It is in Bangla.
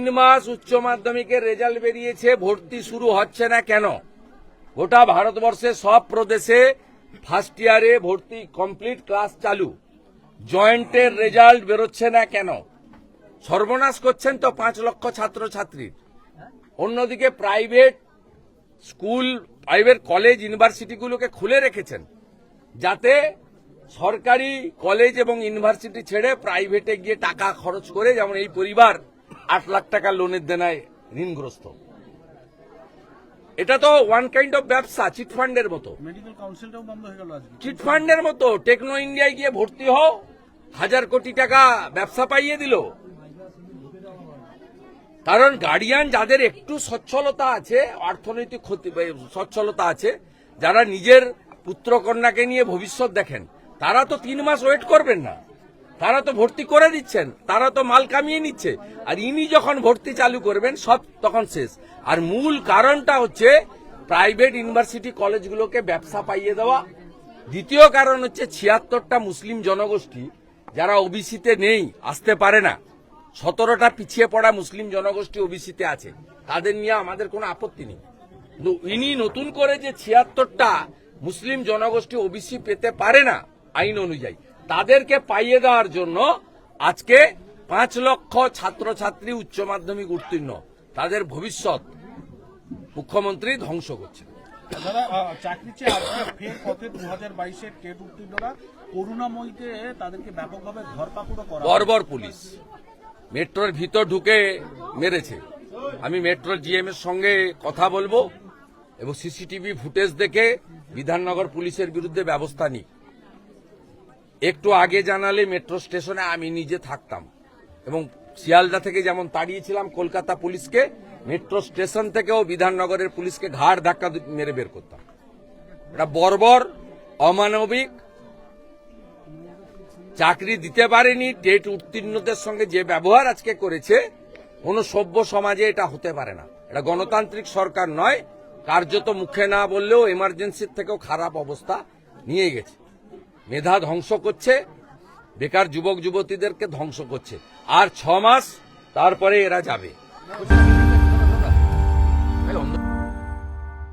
তিন মাস উচ্চ মাধ্যমিকের রেজাল্ট বেরিয়েছে, ভর্তি শুরু হচ্ছে না কেন? গোটা ভারতবর্ষে, সব প্রদেশে ফার্স্ট ইয়ারে ভর্তি কমপ্লিট ক্লাস চালু। জয়েন্টের রেজাল্ট বেরোচ্ছে না কেন? সর্বনাশ করছেন তো পাঁচ লক্ষ ছাত্রছাত্রীর অন্যদিকে প্রাইভেট স্কুল প্রাইভেট কলেজ ইউনিভার্সিটিগুলোকে খুলে রেখেছেন। যাতে সরকারি কলেজ এবং ইউনিভার্সিটি ছেড়ে প্রাইভেটে গিয়ে টাকা খরচ করে, যেমন এই পরিবার আট লাখ টাকা লোনের দেনায় ঋণগ্রস্ত। এটা তো ওয়ান কাইন্ড অফ ব্যবসা মতো। বন্ধ হয়ে গেল আজকে। চিটফান্ডের মতো। টেকনো ইন্ডিয়ায় গিয়ে ভর্তি হও হাজার কোটি টাকা ব্যবসা পাইয়ে দিল। কারণ গার্ডিয়ান যাদের একটু সচ্ছলতা আছে অর্থনৈতিক ক্ষতি সচ্ছলতা আছে যারা নিজের পুত্র কন্যাকে নিয়ে ভবিষ্যৎ দেখেন তারা তো তিন মাস ওয়েট করবেন না। তারা তো ভর্তি করে দিচ্ছেন তারা তো মাল কামিয়ে নিচ্ছে। আর ইনি যখন ভর্তি চালু করবেন, সব তখন শেষ। আর মূল কারণটা হচ্ছে প্রাইভেট ইউনিভার্সিটি কলেজগুলোকে ব্যবসা পাইয়ে দেওয়া। দ্বিতীয় কারণ হচ্ছে, ছিয়াত্তরটা মুসলিম জনগোষ্ঠী, যারা ওবিসিতে নেই, আসতে পারে না। সতেরোটা পিছিয়ে পড়া মুসলিম জনগোষ্ঠী ওবিসিতে আছে। তাদের নিয়ে আমাদের কোনো আপত্তি নেই। কিন্তু ইনি নতুন করে যে ছিয়াত্তরটা মুসলিম জনগোষ্ঠী ওবিসি পেতে পারে না, আইন অনুযায়ী তাদেরকে পাইয়ে দেওয়ার জন্য আজকে পাঁচ লক্ষ ছাত্রছাত্রী উচ্চ মাধ্যমিক উত্তীর্ণ। তাদের ভবিষ্যৎ মুখ্যমন্ত্রী ধ্বংস করছে যারা চাকরি চেয়ে আজকে ফের পথে দু হাজার বাইশের টেট উত্তীর্ণরা করুণাময়ীতে তাদেরকে ব্যাপকভাবে ধরপাকড়ও করা বর্বর পুলিশ। মেট্রোর ভিতর ঢুকে মেরেছে। আমি মেট্রো জিএম এর সঙ্গে কথা বলব এবং সিসিটিভি ফুটেজ দেখে বিধাননগর পুলিশের বিরুদ্ধে ব্যবস্থা নিই একটু আগে জানালে মেট্রো স্টেশনে আমি নিজে থাকতাম। এবং শিয়ালদা থেকে যেমন তাড়িয়েছিলাম কলকাতা পুলিশকে, মেট্রো স্টেশন থেকেও বিধাননগরের পুলিশকে ঘাড় ধাক্কা মেরে বের করতাম। এটা বর্বর, অমানবিক, চাকরি দিতে পারেনি, টেট উত্তীর্ণদের সঙ্গে যে ব্যবহার আজকে করেছে, কোনো সভ্য সমাজে এটা হতে পারে না। এটা গণতান্ত্রিক সরকার নয়, কার্যত মুখে না বললেও এমার্জেন্সির থেকেও খারাপ অবস্থা নিয়ে গেছে। মেধা ধ্বংস করছে বেকার যুবক যুবতীদেরকে ধ্বংস করছে। আর ছ মাস তারপরে এরা যাবে।